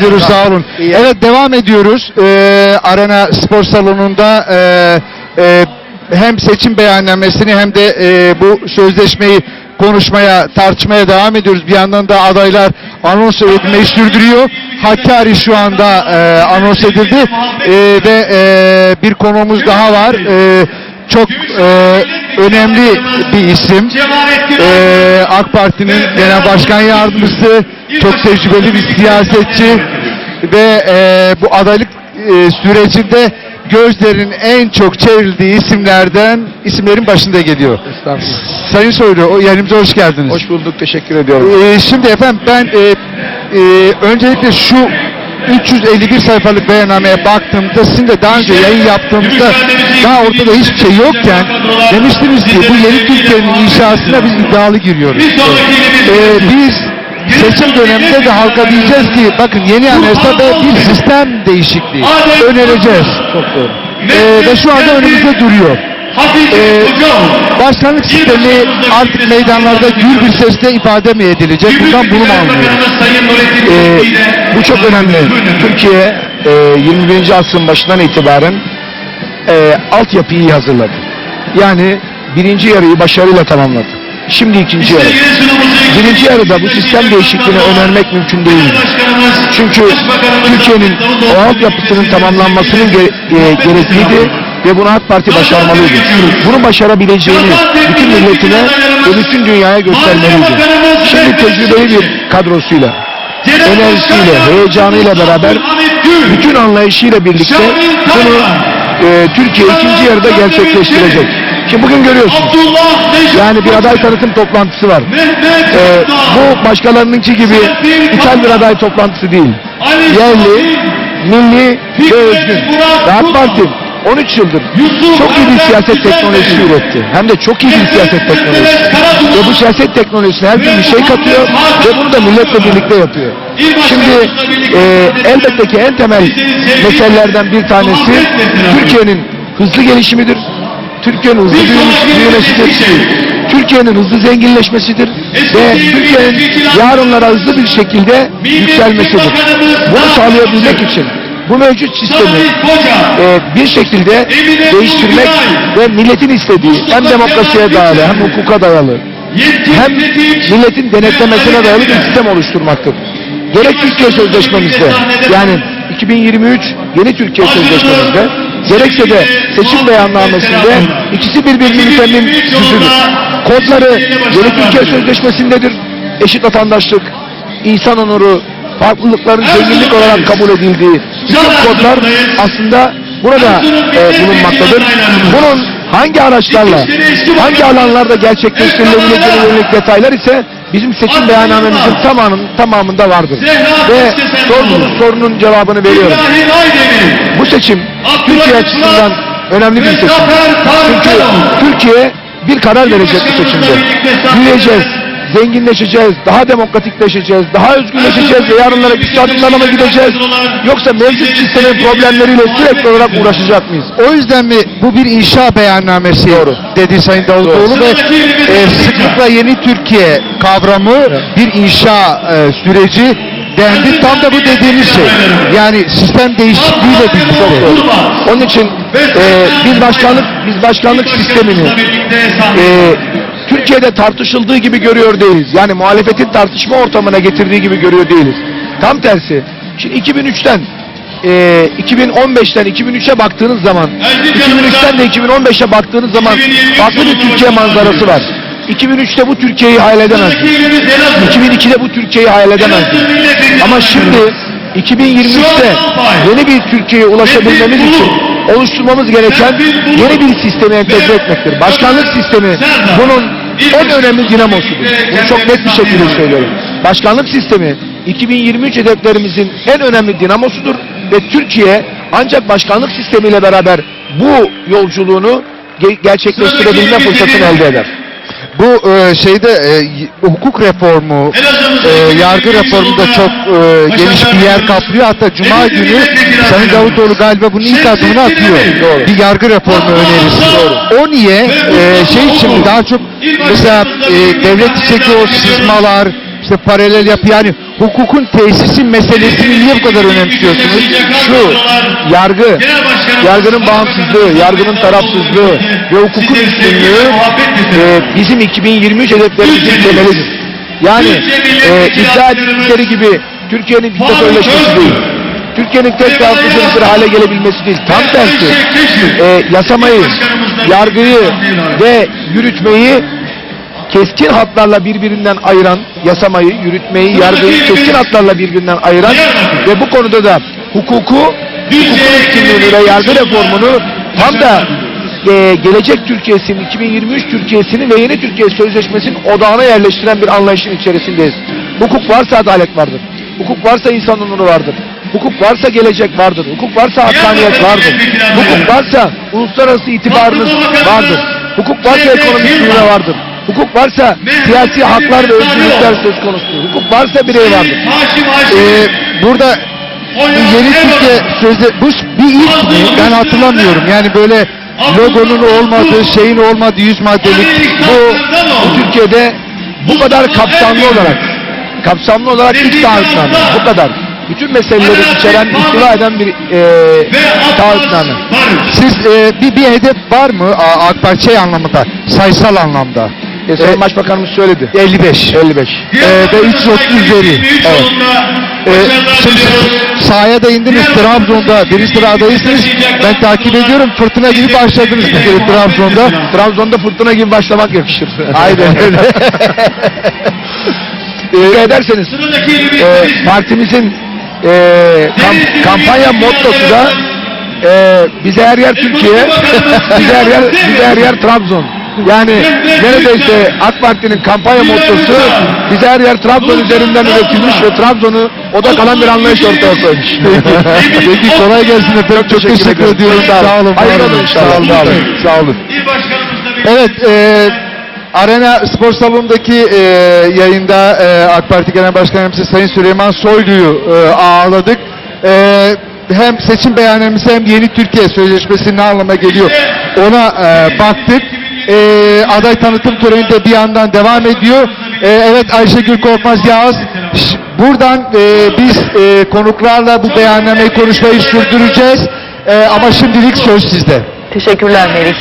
ediyoruz sağ olun. İyi. Evet devam ediyoruz. Ee, Arena Spor Salonu'nda e, e, hem seçim beyannamesini hem de e, bu sözleşmeyi konuşmaya, tartışmaya devam ediyoruz. Bir yandan da adaylar anons edilmeyi sürdürüyor. Hakkari şu anda e, anons edildi E, ve e, bir konuğumuz daha var. E, çok e, önemli bir isim. Ee, AK Parti'nin genel başkan yardımcısı, çok tecrübeli bir siyasetçi ve e, bu adaylık e, sürecinde gözlerin en çok çevrildiği isimlerden isimlerin başında geliyor. Estağfurullah. Sayın Soylu, yerimize hoş geldiniz. Hoş bulduk. Teşekkür ediyorum. Ee, şimdi efendim ben e, e, öncelikle şu 351 sayfalık beyannameye baktığımda sizin de daha önce yayın yaptığımızda daha ortada hiçbir şey yokken demiştiniz ki bu yeni Türkiye'nin inşasına biz iddialı giriyoruz. Ee, biz seçim döneminde de halka diyeceğiz ki bakın yeni anayasa ve bir sistem değişikliği önereceğiz. Çok doğru. Ee, ve şu anda önümüzde duruyor. Ee, başkanlık sistemi artık meydanlarda gür bir sesle ifade mi edilecek? Buradan bunu anlıyoruz? Ee, bu çok önemli. Türkiye e, 21. asrın başından itibaren e, altyapıyı iyi hazırladı. Yani birinci yarıyı başarıyla tamamladı. Şimdi ikinci yarı. Birinci yarıda bu sistem değişikliğini önermek mümkün değil. Çünkü Türkiye'nin o altyapısının tamamlanmasının ge- e, gerekliydi ve bunu AK Parti başarmalıydı. Bunu başarabileceğini bütün milletine ve bütün dünyaya göstermeliydi. Şimdi tecrübeli bir kadrosuyla, enerjisiyle, heyecanıyla beraber bütün anlayışıyla birlikte bunu e, Türkiye ikinci yarıda gerçekleştirecek. Şimdi bugün görüyorsunuz. Yani bir aday tanıtım toplantısı var. E, bu başkalarınınki gibi ithal bir aday toplantısı değil. Yerli, milli ve özgün. AK Parti 13 yıldır çok iyi bir siyaset teknolojisi üretti. Hem de çok iyi bir siyaset teknolojisi. Ve bu siyaset teknolojisine her gün bir şey katıyor ve bunu da milletle birlikte yapıyor. Şimdi e, elbette ki en temel meselelerden bir tanesi Türkiye'nin hızlı gelişimidir. Türkiye'nin hızlı büyümesi, büyümesidir. Türkiye'nin hızlı zenginleşmesidir ve Türkiye'nin yarınlara hızlı bir şekilde yükselmesidir. Bunu sağlayabilmek için bu mevcut sistemi e, bir şekilde değiştirmek ve milletin istediği hem demokrasiye dayalı hem hukuka dayalı hem milletin denetlemesine dayalı bir sistem oluşturmaktır. Gerek Türkiye Sözleşmemizde yani 2023 yeni Türkiye Sözleşmemizde gerekse de seçim beyannamesinde ikisi birbirinin mütemmin yüzüdür. Kodları yeni Türkiye Sözleşmesindedir. Eşit vatandaşlık, insan onuru, farklılıkların zenginlik olarak kabul edildiği bütün kodlar aslında burada e, bulunmaktadır. Bunun hangi araçlarla, hangi alanlarda gerçekleştirilebileceğine yönelik detaylar ise bizim seçim beyannamemizin tamamının, tamamında vardır. Ve sorduğunuz sorunun cevabını veriyorum. Bu seçim Türkiye açısından önemli bir seçim. Çünkü Türkiye bir karar verecek bu seçimde. Büyüyeceğiz, zenginleşeceğiz, daha demokratikleşeceğiz, daha özgürleşeceğiz ve yarınlara güçlü adımlarla mı gideceğiz? Yoksa mevcut sistemin problemleriyle sürekli olarak uğraşacak mıyız? O yüzden mi bu bir inşa beyannamesi Doğru. dedi Sayın Davutoğlu ve e, sıklıkla yeni Türkiye kavramı bir inşa e, süreci dendi. Tam da bu dediğiniz şey. Yani sistem değişikliğiyle birlikte. Onun için e, biz başkanlık biz başkanlık sistemini e, Türkiye'de tartışıldığı gibi görüyor değiliz. Yani muhalefetin tartışma ortamına getirdiği gibi görüyor değiliz. Tam tersi. Şimdi 2003'ten e, 2015'ten 2003'e baktığınız zaman 2003'ten de 2015'e baktığınız zaman farklı bir Türkiye manzarası var. 2003'te bu Türkiye'yi hayal edemezdik. 2002'de bu Türkiye'yi hayal edemezdik. Ama şimdi 2023'te yeni bir Türkiye'ye ulaşabilmemiz için oluşturmamız gereken yeni bir sistemi entegre etmektir. Başkanlık sistemi bunun en önemli dinamosudur. Bunu çok net bir şekilde söylüyorum. Başkanlık sistemi 2023 hedeflerimizin en önemli dinamosudur ve Türkiye ancak başkanlık sistemiyle beraber bu yolculuğunu ge- gerçekleştirebilme fırsatını elde eder. Bu e, şeyde e, hukuk reformu, e, yargı reformu da çok e, geniş bir yer kaplıyor. Hatta Cuma günü Sayın Davutoğlu galiba bunun ilk adımını atıyor. Doğru. Bir yargı reformu önerisi. O niye? E, şey için daha çok mesela e, devlet içindeki o sızmalar, işte paralel yapı yani hukukun tesisi meselesini niye bu kadar önemsiyorsunuz? Şu yargı, yargının bağımsızlığı, yargının tarafsızlığı ve hukukun üstünlüğü e, bizim 2023 hedeflerimizin temelidir. Yani e, iddia ettikleri gibi Türkiye'nin diktatörleşmesi değil. Türkiye'nin tek taraflı bir hale gelebilmesi değil. Tam tersi. E, yasamayı, yargıyı ve yürütmeyi keskin hatlarla birbirinden ayıran, yasamayı, yürütmeyi, yargıyı keskin hatlarla birbirinden ayıran ve bu konuda da hukuku, üstünlüğünü ve yargı reformunu tam da e, gelecek Türkiye'sinin, 2023 Türkiye'sini ve yeni Türkiye Sözleşmesi'nin odağına yerleştiren bir anlayışın içerisindeyiz. Hukuk varsa adalet vardır. Hukuk varsa insan onuru vardır. Hukuk varsa gelecek vardır. Hukuk varsa hakkaniyet vardır. Hukuk varsa uluslararası itibarınız vardır. Hukuk varsa ekonomik büyüme vardır. Hukuk varsa siyasi haklar ve özgürlükler söz konusudur. Hukuk varsa birey vardır. Ee, burada yeni Türkiye sözde bu bir ilk mi? Ben hatırlamıyorum. Yani böyle logonun olmadığı, şeyin olmadığı yüz maddelik Bu, bu Türkiye'de bu kadar kapsamlı olarak kapsamlı olarak ilk taahhütname. Bu kadar. Bütün meseleleri içeren, istiva eden bir e, taahhütname. Siz e, bir, bir hedef var mı A- AK Parti şey anlamında, sayısal anlamda? E, Sayın Başbakanımız söyledi. 55. 55. Ee, ve 330 üzeri. Evet. Ee, şimdi sahaya da indiniz Trabzon'da birinci sıradaysınız. Ben takip ediyorum fırtına gibi başladınız bir kere Trabzon'da. Trabzon'da fırtına gibi başlamak yakışır. Aynen öyle. Dikkat ederseniz e, partimizin e, kam- kampanya mottosu da e, bize her yer Türkiye, bize her yer, bize her yer Trabzon. Yani neredeyse AK Parti'nin kampanya mottosu bize her yer Trabzon üzerinden üretilmiş ve Trabzon'u oda kalan bir anlayış ortaya koymuş. Peki kolay gelsin efendim. Çok teşekkür, ediyorum. Sağ olun. Hayırlı olsun. Sağ olun. Sağ olun. Evet, e, Arena Spor Salonu'ndaki e, yayında e, AK Parti Genel Başkan Yardımcısı Sayın Süleyman Soylu'yu e, ağırladık. E, hem seçim beyannamesi hem Yeni Türkiye Sözleşmesi ne anlama geliyor ona e, baktık. E, aday tanıtım töreni de bir yandan devam ediyor. E, evet Ayşegül Korkmaz Yağız. Buradan e, biz e, konuklarla bu beyannameyi konuşmayı sürdüreceğiz. E, ama şimdilik söz sizde. Teşekkürler Melih.